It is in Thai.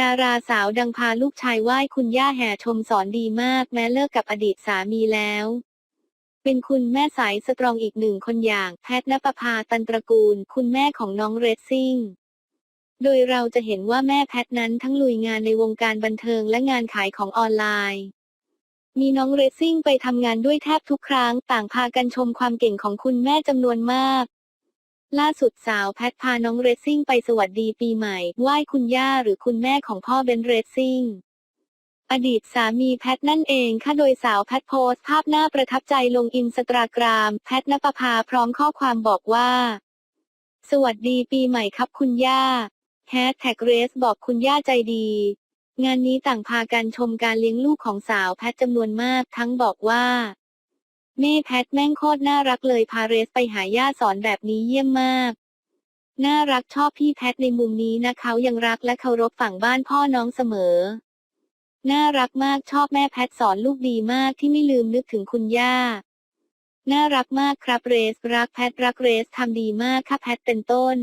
ดาราสาวดังพาลูกชายไหว้คุณย่าแห่ชมสอนดีมากแม้เลิกกับอดีตสามีแล้ว เป็นคุณแม่สายสตรองอีกหนึ่งคนอย่างแพทนปภาตันตระกูล คุณแม่ของน้องเรซซิ่ง โดยเราจะเห็นว่าแม่แพทนั้นทั้งลุยงานในวงการบันเทิงและงานขายของออนไลน์ มีน้องเรซซิ่งไปทำงานด้วยแทบทุกครั้ง ต่างพากันชมความเก่งของคุณแม่จำนวนมาก ล่าสุดสาวแพทพาน้องเรซซิ่งไปสวัสดีปีใหม่ ไหว้คุณย่าหรือคุณแม่ของพ่อเบนเรซซิ่ง อดีตสามีแพทนั่นเองค่ะโดยสาวแพทโพสต์ภาพหน้าประทับใจลงอินสตาแกรมแพทนปภาพร้อมข้อความบอกว่า สวัสดีปีใหม่ครับคุณย่าแฮชแท็กเรสบอกคุณย่าใจดี งานนี้ต่างพากันชมการเลี้ยงลูกของสาวแพทจำนวนมากทั้งบอกว่า แม่แพทแม่งโคตรน่ารักเลยพาเรสไปหาย่าสอนแบบนี้เยี่ยมมาก น่ารักชอบพี่แพทในมุมนี้นะเขายังรักและเคารพฝั่งบ้านพ่อน้องเสมอ น่ารักมากชอบแม่แพทสอนลูกดีมากที่ไม่ลืมนึกถึงคุณย่า น่ารักมากครับเรส รักแพทรักเรสทำดีมากค่ะแพทเป็นต้น